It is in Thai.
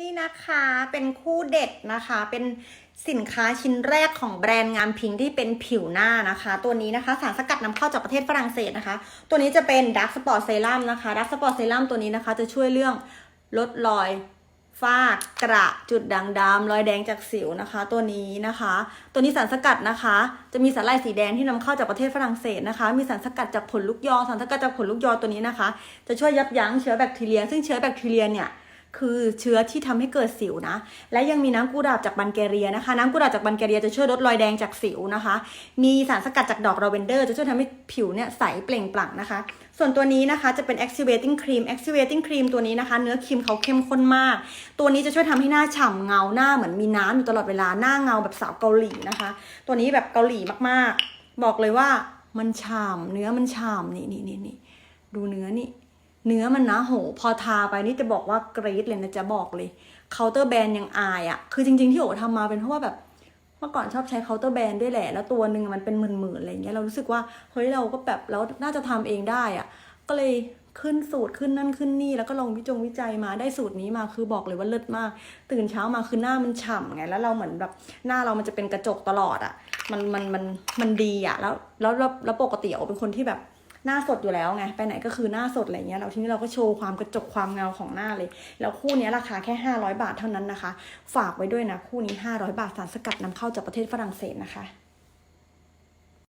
นี่นะคะเป็นคู่เด็ดนะคะ เป็นสินค้าชิ้นแรกของแบรนด์งามพิงที่เป็นผิวหน้านะคะ ตัวนี้นะคะสารสกัดนำเข้าจากประเทศฝรั่งเศสนะคะ ตัวนี้จะเป็นดักสปอร์ตเซรั่มนะคะดักสปอร์ตเซรั่มตัวนี้นะคะ จะช่วยเรื่องลดรอยฝ้ากระจุดด่างดำรอยแดงจากสิวนะคะ ตัวนี้นะคะ ตัวนี้สารสกัดนะคะ จะมีสารลายสีแดงที่นำเข้าจากประเทศฝรั่งเศสนะคะ มีสารสกัดจากผลลูกยอสารสกัดจากผลลูกยอตัวนี้นะคะ จะช่วยยับยั้งเชื้อแบคทีเรีย ซึ่งเชื้อแบคทีเรียเนี่ย คือเชื้อที่ทำให้เกิดสิวนะ และยังมีน้ำกุหลาบจากบันแกเรียนะคะ น้ำกุหลาบจากบันแกเรียจะช่วยลดรอยแดงจากสิวนะคะ มีสารสกัดจากดอกลาเวนเดอร์จะช่วยทำให้ผิวเนี่ยใสเปล่งปลั่งนะคะ ส่วนตัวนี้นะคะจะเป็น activating cream activating cream ตัวนี้นะคะ เนื้อครีมเขาเข้มข้นมาก ตัวนี้จะช่วยทำให้หน้าฉ่ำเงาหน้าเหมือนมีน้ำอยู่ตลอดเวลาหน้าเงาแบบสาวเกาหลีนะคะ ตัวนี้แบบเกาหลีมากๆ บอกเลยว่ามันฉ่ำเนื้อมันฉ่ำนี่นี่นี่นี่ดูเนื้อนี่ เนื้อมันนะโห พอทาไปนี่จะบอกว่ากรี๊ดเลยนะจะบอกเลยเคาน์เตอร์แบรนด์ยังอายอะ่ะ คือจริงๆที่โอทำมาเป็นเพราะว่าแบบเมื่อก่อนชอบใช้เคาน์เตอร์แบรนด์ด้วยแหละ แล้วตัวหนึ่งมันเป็นหมื่นๆอะไรเงี้ยเรารู้สึกว่าเฮ้ยเราก็แบบเราน่าจะทำเองได้อะ่ะ ก็เลยขึ้นสูตรขึ้นนั่นขึ้นนี่ แล้วก็ลองวิจงวิจัยมาได้สูตรนี้มาคือบอกเลยว่าเลิศมาก ตื่นเช้ามาคือหน้ามันฉ่ำไงแล้วเราเหมือนแบบหน้าเรามันจะเป็นกระจกตลอดอะ่ะมันมันมันมันดีอะ่ะแล้วแล้วแล้วแล้วปกติโอเป็นคนที่แบบ หน้าสดอยู่แล้วไงไปไหนก็คือหน้าสดอะไรเงี้ยเราทีนี้เราก็โชว์ความกระจกความเงาของหน้าเลย แล้วคู่นี้ราคาแค่ 500 บาทเท่านั้นนะคะ ฝากไว้ด้วยนะคู่นี้ 500 บาทสารสกัดนำเข้าจากประเทศฝรั่งเศสนะคะ